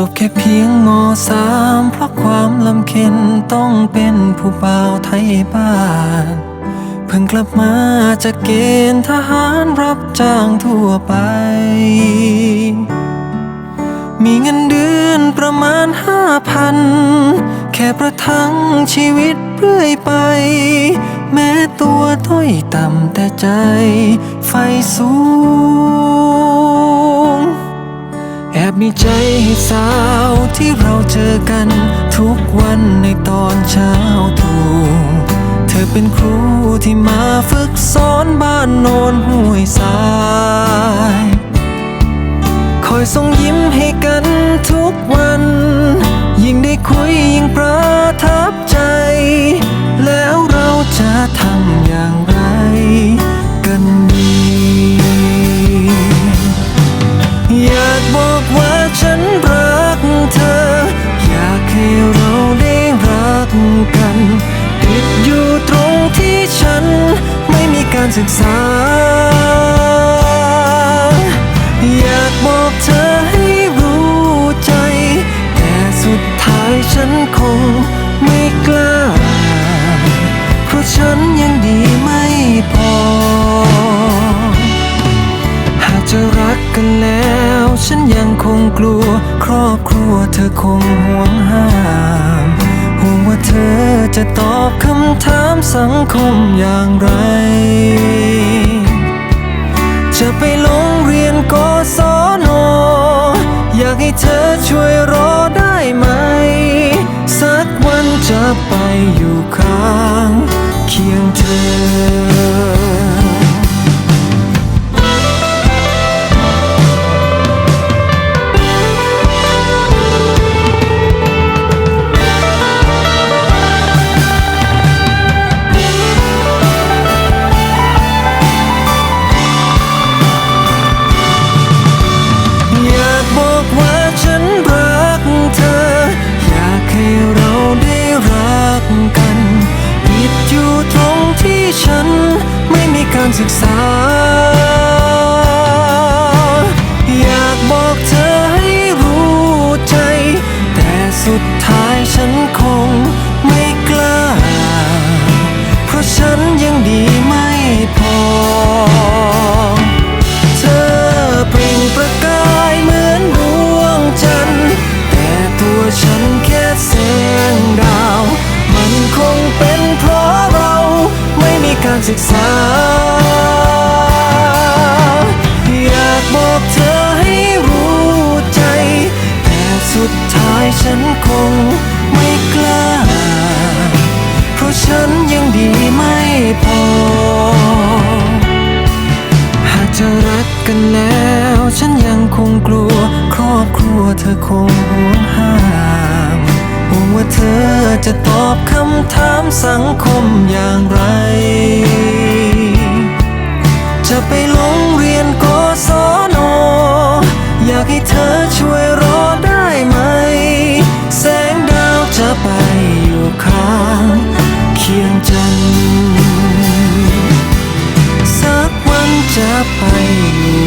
จบแค่เพียงมสามเพราะความลำเค็นต้องเป็นผู้บ่าวไทยบ้าน เพิ่งกลับมาจากเกณฑ์ทหารรับจ้างทั่วไป มีเงินเดือนประมาณห้าพันแค่ประทังชีวิตเรื่อยไป แม้ตัวต้อยต่ำแต่ใจ ไฟสูง บมีใจให้สาวที่เราเจอกันทุกวันในตอนเช้าตรู่เธอเป็นครูที่มาฝึกสอนบ้านโนนห้วยทราย คอยส่งยิ้มให้กันทุกวัน ยิ่งได้คุยยิ่งประทับใจ แล้วเราจะทำอย่างไรกัน การศึกษา อยากบอกเธอให้รู้ใจ แต่สุดท้ายฉันคงไม่กล้า เพราะฉันยังดีไม่พอ หากจะรักกันแล้ว ฉันยังคงกลัว ครอบครัวเธอคงห่วงห้าม วงว่าเธอจะตอบคำถามสังคมอย่างไร จะไปโรงเรียนกศ การศึกษา อยากบอกเธอให้รู้ใจ แต่สุดท้ายฉันคงไม่กล้า เพราะฉันยังดี ศึกษา อยากบอกเธอให้รู้ใจ แต่สุดท้ายฉันคงไม่กล้า เพราะฉันยังดีไม่พอ หากจะรักกันแล้ว ฉันยังคงกลัว ครอบครัวเธอคงห่วงห้ามห่วงว่าเธอจะตอบคำถามสังคมอย่างไร จะไปลงเรียนกศนอยากให้เธอช่วยรอได้ไหม แสงดาวจะไปอยู่ข้างเคียงจันสักวันจะไปอยู่